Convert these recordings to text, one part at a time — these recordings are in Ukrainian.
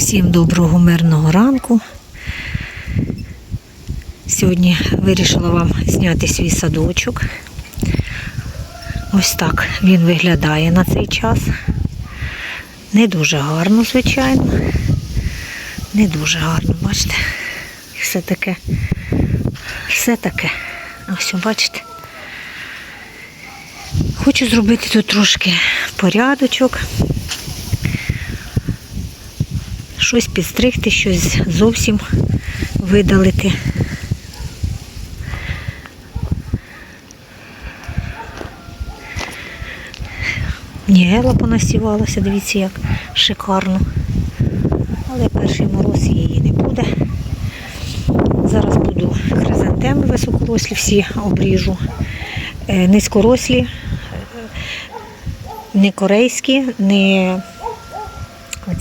Всім доброго мирного ранку. Сьогодні вирішила вам зняти свій садочок. Ось так він виглядає на цей час. Не дуже гарно, звичайно. Не дуже гарно, бачите? Все таке. Все таке. Ось, бачите. Хочу зробити тут трошки порядочок. Щось підстригти, щось зовсім видалити. Нігела понасівалася, дивіться, як шикарно. Але перший мороз її не буде. Зараз буду хризантеми високорослі, всі обріжу. Е, Низькорослі, е, не корейські, не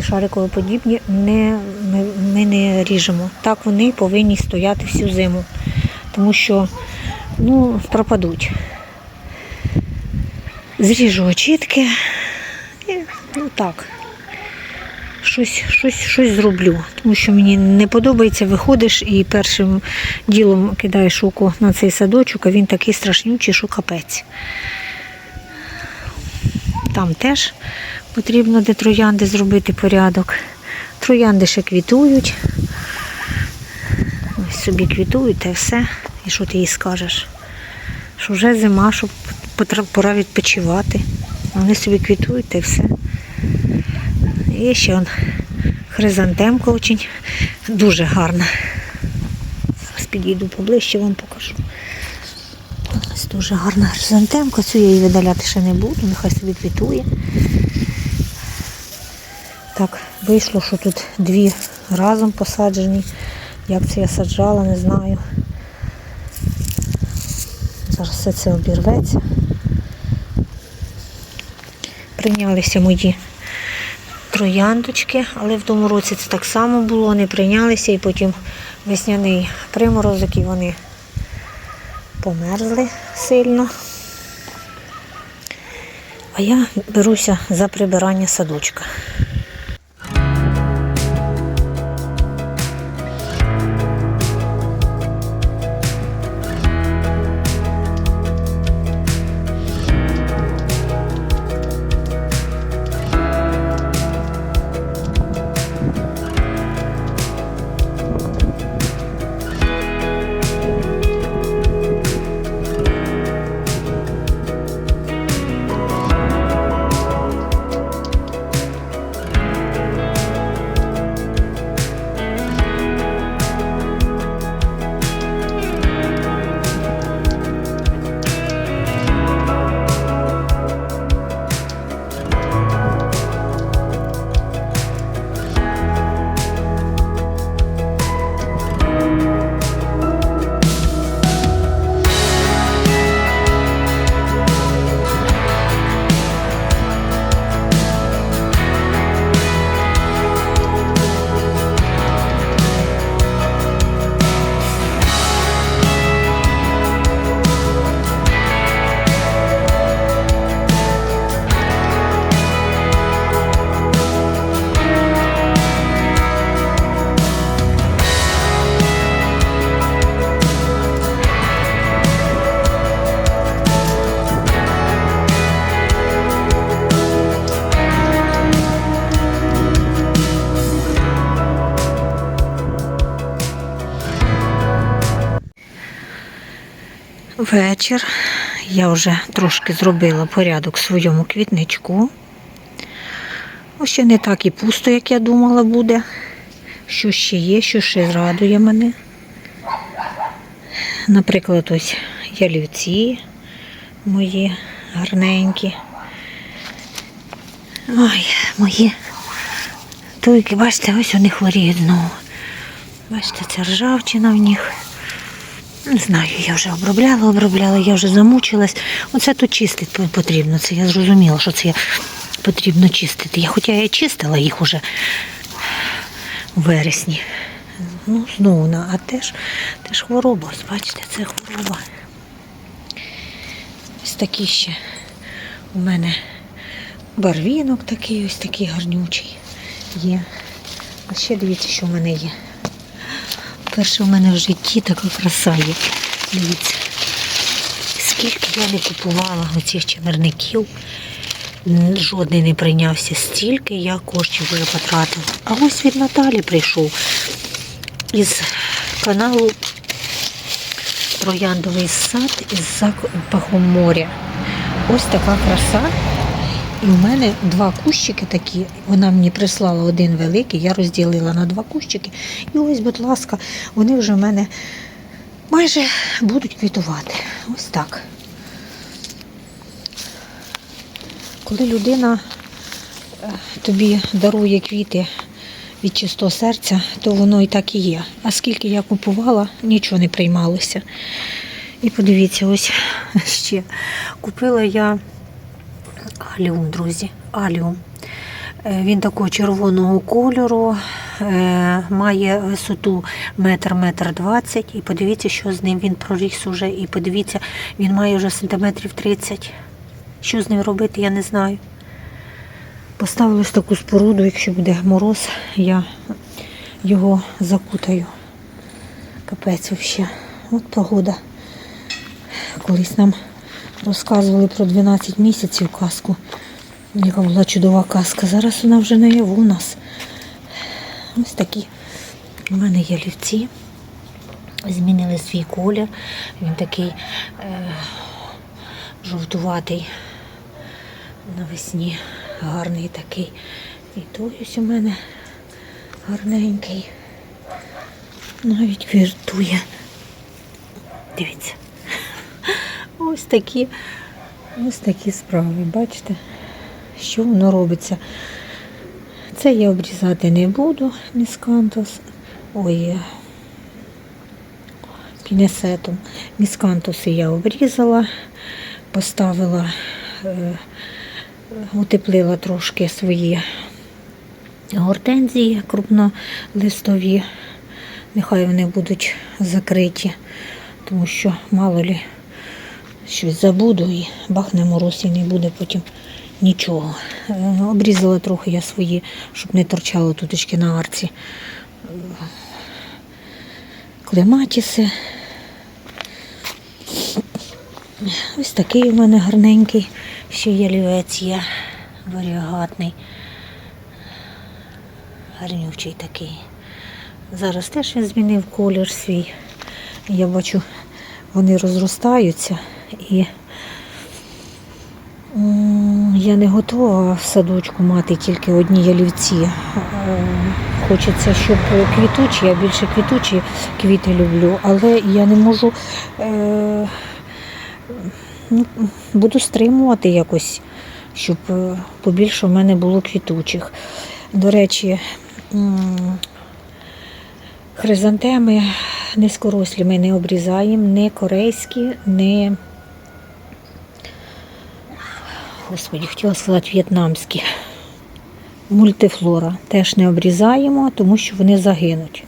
Оці шариково подібні не, ми, ми не ріжемо. Так вони повинні стояти всю зиму, тому що ну, пропадуть. Зріжу очітки і ну так. Щось, щось, щось зроблю, тому що мені не подобається, виходиш і першим ділом кидаєш око на цей садочок, а він такий страшнючий, що капець. Там теж потрібно де троянди зробити порядок. Троянди ще квітують. Ось собі квітують та все. І що ти їй скажеш? Що вже зима, що пора відпочивати. Вони собі квітують та все. І ще он хризантемка очень дуже гарна. Зараз підійду поближче, вам покажу. Ось дуже гарна хризантемка. Цю я її видаляти ще не буду, нехай собі квітує. Так, вийшло, що тут дві разом посаджені. Як це я саджала, не знаю. Зараз все це обірветься. Прийнялися мої трояндочки, але в тому році це так само було, вони прийнялися і потім весняний приморозок і вони померзли сильно. А я беруся за прибирання садочка. Вечір. Я вже трошки зробила порядок в своєму квітничку. Ось ще не так і пусто, як я думала, буде. Що ще є, що ще радує мене. Наприклад, ось ялівці мої гарненькі. Ой, мої туйки, бачите, ось вони хворіють знову. Бачите, ця ржавчина в них. Не знаю, я вже обробляла, обробляла, я вже замучилась. Оце тут чистити потрібно. Це я зрозуміла, що це потрібно чистити. Я хоча я чистила їх уже у вересні. Ну, знову, на- а теж, теж хвороба, бачите, це хвороба. Ось такі ще у мене барвінок такий, ось такий гарнючий є. А ще дивіться, що в мене є. Перше в мене в житті така краса є. Дивіться. Скільки я не купувала оцих чимерників, жодний не прийнявся. Стільки я коштів вже потратила. А ось від Наталі прийшов із каналу Трояндовий сад із запахом моря. Ось така краса. І в мене два кущики такі. Вона мені прислала один великий, я розділила на два кущики. І ось, будь ласка, вони вже в мене майже будуть квітувати. Ось так. Коли людина е, тобі дарує квіти від чистого серця, то воно і так і є. А скільки я купувала, нічого не приймалося. І подивіться, ось ще купила я аліум, друзі. Аліум. Е, Він такого червоного кольору, е, має висоту метр, метр двадцять. І подивіться, що з ним він проріс уже. І подивіться, він має вже сантиметрів 30. Що з ним робити, я не знаю. Поставила ось таку споруду, якщо буде мороз, я його закутаю. Капець взагалі. От погода. Колись нам розказували про 12 місяців казку. Яка була чудова казка. Зараз вона вже наяву у нас. Ось такі. У мене є лівці. Змінили свій колір. Він такий е, жовтуватий навесні. Гарний такий. І той ось у мене гарненький. Навіть квіртує. Дивіться. Ось такі, ось такі справи. Бачите, що воно робиться. Це я обрізати не буду, міскантус. Ой, пінесетом. Міскантуси я обрізала, поставила, е, утеплила трошки свої гортензії крупнолистові. Нехай вони будуть закриті, тому що мало лі щось забуду і бахне мороз і не буде потім нічого. Е, Обрізала трохи я свої, щоб не торчало туточки на арці. Е, Клематіси. Ось такий у мене гарненький, ще ялівець є, варіагатний. Гарнючий такий. Зараз теж він змінив колір свій. Я бачу, вони розростаються і я не готова в садочку мати тільки одні ялівці. Е, Хочеться, щоб квітучі, я більше квітучі квіти люблю, але я не можу е, буду стримувати якось, щоб побільше в мене було квітучих. До речі, Хризантеми низькорослі ми не обрізаємо, не корейські, не, господі, хотіла сказати в'єтнамські. Мультифлора теж не обрізаємо, тому що вони загинуть.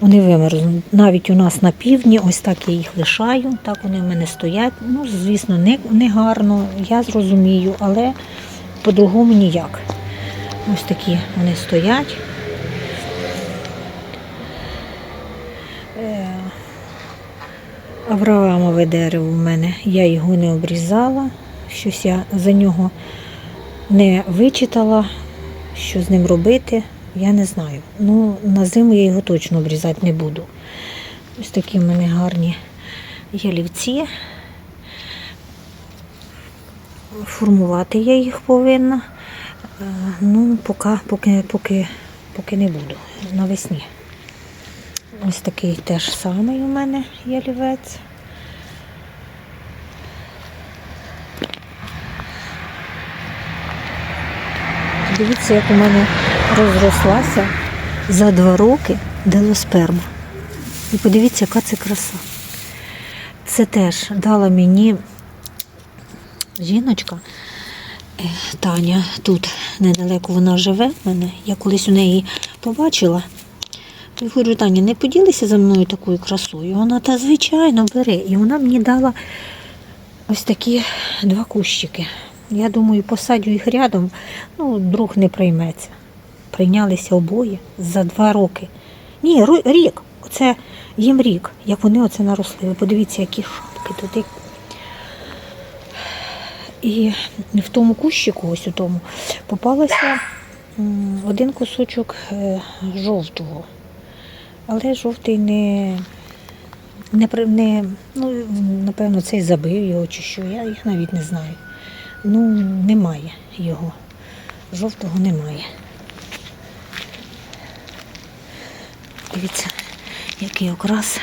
Вони вимерзнуть. Навіть у нас на півдні, ось так я їх лишаю, так вони в мене стоять. Ну, звісно, не, не гарно, я зрозумію, але по-другому ніяк. Ось такі вони стоять. Е, Авраамове дерево в мене. Я його не обрізала. Щось я за нього не вичитала, що з ним робити, я не знаю. Ну, на зиму я його точно обрізати не буду. Ось такі в мене гарні ялівці. Формувати я їх повинна. Е, Ну, поки, поки, поки, поки не буду. Навесні. Ось такий теж самий у мене ялівець. Дивіться, як у мене розрослася за два роки делосперма. І подивіться, яка це краса. Це теж дала мені жіночка. Е, Таня тут недалеко вона живе в мене. Я колись у неї побачила. Я говорю, Таня, не поділися за мною такою красою. Вона та звичайно бере. І вона мені дала ось такі два кущики. Я думаю, посадю їх рядом, ну, друг не прийметься. прийнялися обоє за два роки. Ні, рік. Оце їм рік, як вони оце наросли. Ви подивіться, які шапки туди. І в тому кущику, ось у тому, попалося один кусочок е, жовтого. Але жовтий не, не, не ну, напевно, цей забив його чи що. Я їх навіть не знаю. Ну, немає його. Жовтого немає. Дивіться, який окрас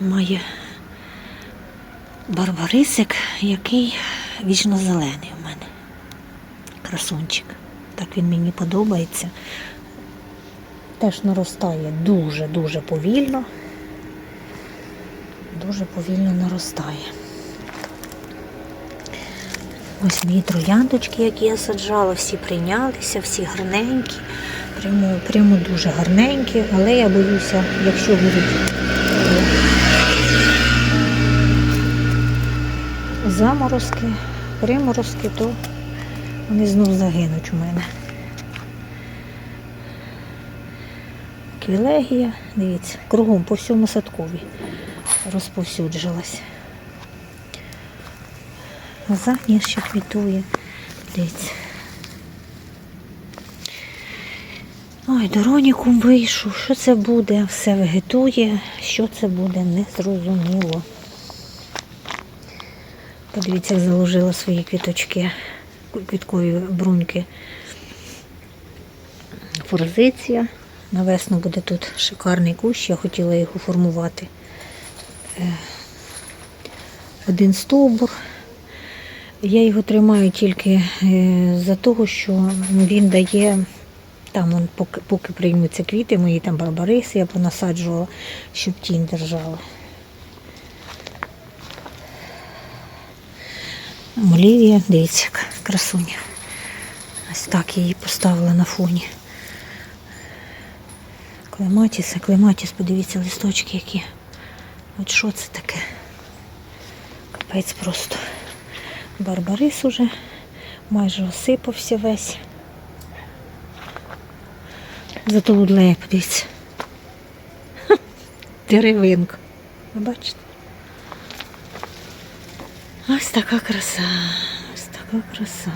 має барбарисик, який вічно зелений у мене. Красунчик. Так він мені подобається. Теж наростає дуже-дуже повільно. Дуже повільно наростає. Ось мої трояндочки, які я саджала, всі прийнялися, всі гарненькі, прямо, прямо дуже гарненькі, але я боюся, якщо будуть заморозки, приморозки, то вони знов загинуть у мене. Квілегія, дивіться, кругом по всьому садкові розповсюджилась. Задня ще квітує. Дивіться. Ой, доронікум вийшов. Що це буде? Все вегетує. Що це буде, не зрозуміло. Подивіться, як заложила свої квіточки, квіткові бруньки. Форзиція. На весну буде тут шикарний кущ, я хотіла його формувати. Е, Один стовбур. Я його тримаю тільки е, за того, що він дає, там он, поки, поки приймуться квіти, мої там барбариси я понасаджувала, щоб тінь держала. Олівія, дивіться, красуня. Ось так я її поставила на фоні. Клематіс, клематіс, подивіться, листочки які. От що це таке? Капець просто. Барбарис уже майже осипався весь. Зато лудлеє, подивіться. Деревинка. Ви бачите? Ось така краса. Ось така краса.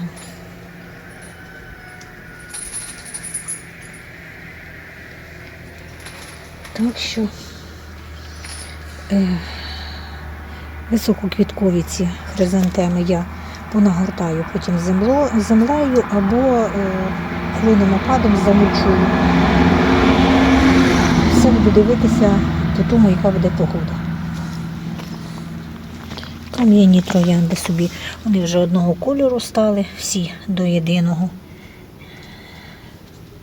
Так що е, висококвіткові ці хризантеми я понагортаю потім земло, землею або е, хвойним опадом замульчую. Все буду дивитися до тому, яка буде погода. Кам'яні троянди собі, вони вже одного кольору стали, всі до єдиного.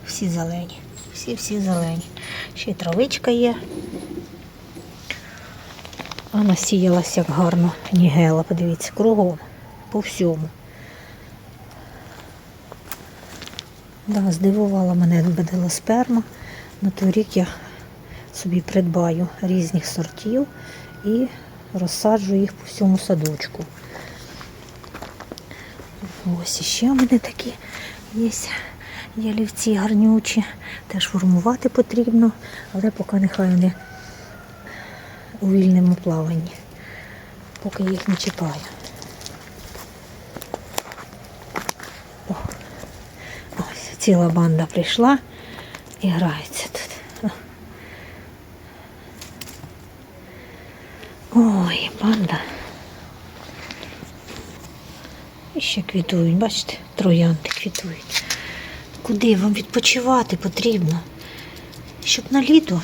Всі зелені. Всі-всі зелені. Ще й травичка є. А насіялась як гарно нігела, подивіться, кругом, по всьому. Да, здивувала мене беделосперма. На той рік я собі придбаю різних сортів і розсаджу їх по всьому садочку. Ось іще у мене такі є ялівці гарнючі. Теж формувати потрібно, але поки нехай вони у вільному плаванні, поки їх не чіпаю. О, ось ціла банда прийшла і грається тут. Ой, банда. І ще квітують, бачите, троянди квітують. Куди вам відпочивати потрібно? Щоб на літо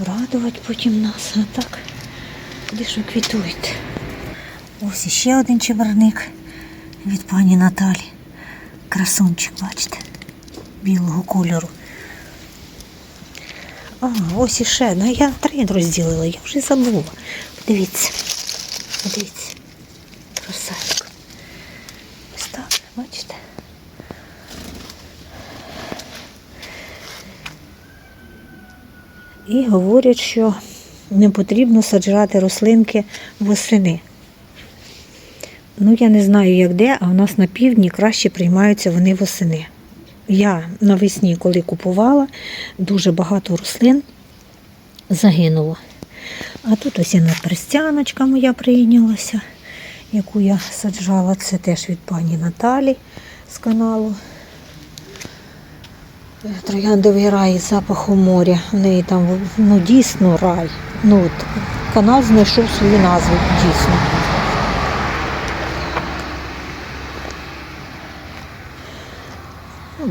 радувати потім нас. А так, куди ж ви квітуєте? Ось іще один чеберник від пані Наталі. Красунчик, бачите, білого кольору. А, ось іще. Ну я три розділила, я вже забула. Подивіться. Подивіться. Красавик. Ось так, бачите? І говорять, що не потрібно саджати рослинки восени. Ну, я не знаю, як де, а у нас на півдні краще приймаються вони восени. Я навесні, коли купувала, дуже багато рослин загинуло. А тут ось і перстяночка моя прийнялася, яку я саджала. Це теж від пані Наталі з каналу. Трояндовий рай з запахом моря. В неї там ну, дійсно рай. Ну, от, канал знайшов свою назву дійсно.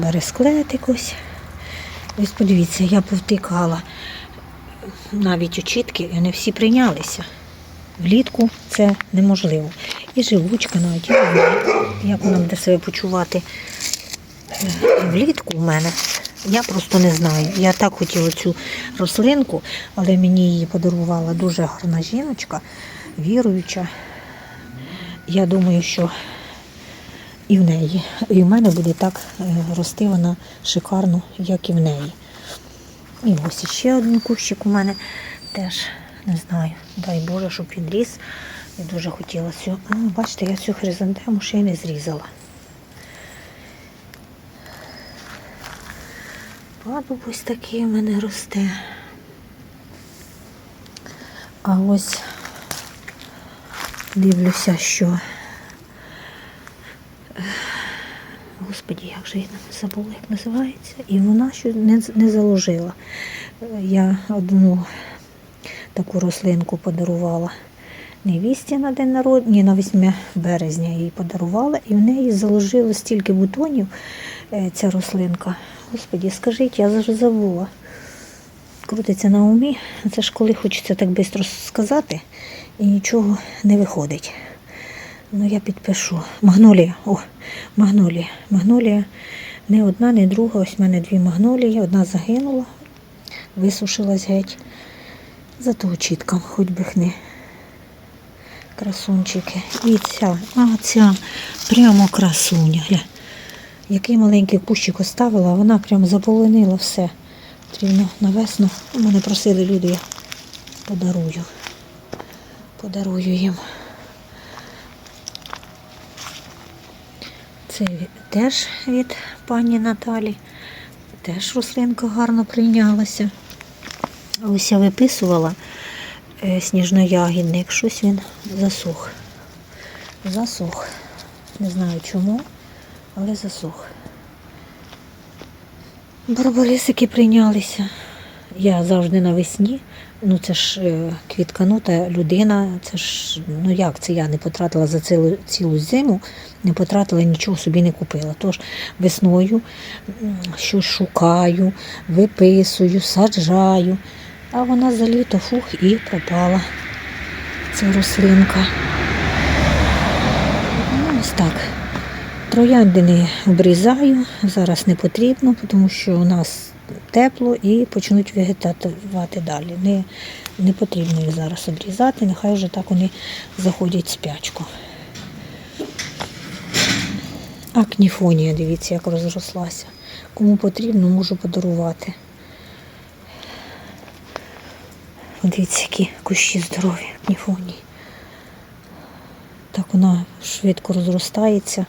Бересклетик ось. Ось подивіться, я повтикала навіть очітки, і вони всі прийнялися. Влітку це неможливо. І живучка навіть, як вона буде себе почувати е, влітку в мене. Я просто не знаю. Я так хотіла цю рослинку, але мені її подарувала дуже гарна жіночка, віруюча. Я думаю, що і в неї, і в мене буде так е, рости вона шикарно, як і в неї. І ось ще один кущик у мене теж не знаю. Дай Боже, щоб він ріс. Я дуже хотіла цю. А, бачите, я цю хризантему ще й не зрізала. Падуб ось такий у мене росте. А ось дивлюся, що. Господі, як же забула, як називається. І вона ще не, не заложила. Я одну таку рослинку подарувала невісті на день народження, на 8 березня її подарувала, і в неї заложило стільки бутонів е, ця рослинка. Господі, скажіть, я вже забула. Крутиться на умі. Це ж коли хочеться так швидко сказати, і нічого не виходить. Ну, я підпишу. Магнолія. О, магнолія. Магнолія не одна, не друга. Ось в мене дві магнолії. Одна загинула, висушилась геть. Зато очіткам, хоч би хни. Красунчики. І ця, а ця прямо красуня. Гля. Який маленький кущик оставила, вона прям заполонила все. Потрібно на весну. Мене просили люди, я подарую. Подарую їм. Це теж від пані Наталі. Теж рослинка гарно прийнялася. Ось я виписувала е, сніжноягідник, щось він засух. Засух. Не знаю чому, але засух. Барбарисики прийнялися. Я завжди навесні. Ну це ж е, квітканута людина. Це ж ну як це я не потратила за цілу, цілу зиму, не потратила нічого собі не купила. Тож весною щось шукаю, виписую, саджаю. А вона за літо фух і пропала. Ця рослинка. Ну, ось так. Трояндини обрізаю, зараз не потрібно, тому що у нас тепло і почнуть вегетатувати далі. Не, не потрібно їх зараз обрізати, нехай вже так вони заходять в спячку. Акніфонія, дивіться, як розрослася. Кому потрібно, можу подарувати. Дивіться, які кущі здорові, акніфонії. Так вона швидко розростається.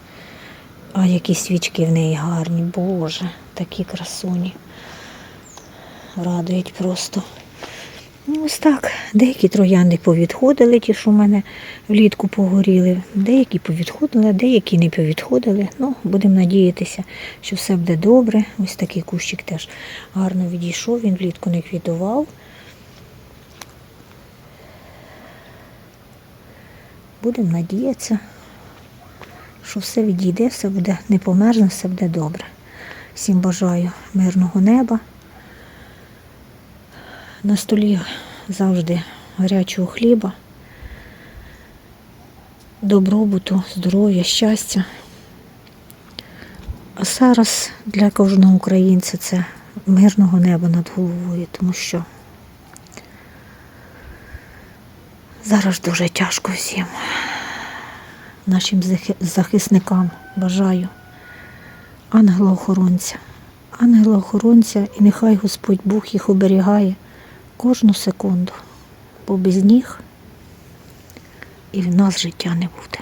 А які свічки в неї гарні, Боже, такі красуні. Радують просто. Ну, ось так. Деякі троянди повідходили, ті, що в мене влітку погоріли. Деякі повідходили, деякі не повідходили. Ну, будемо надіятися, що все буде добре. Ось такий кущик теж гарно відійшов, він влітку не квітував. Будемо надіятися, що все відійде, все буде не померзне, все буде добре. Всім бажаю мирного неба. На столі завжди гарячого хліба, добробуту, здоров'я, щастя. А зараз для кожного українця це мирного неба над головою, тому що зараз дуже тяжко всім нашим захисникам. Бажаю ангела-охоронця, ангела-охоронця, і нехай Господь Бог їх оберігає кожну секунду, бо без них і в нас життя не буде.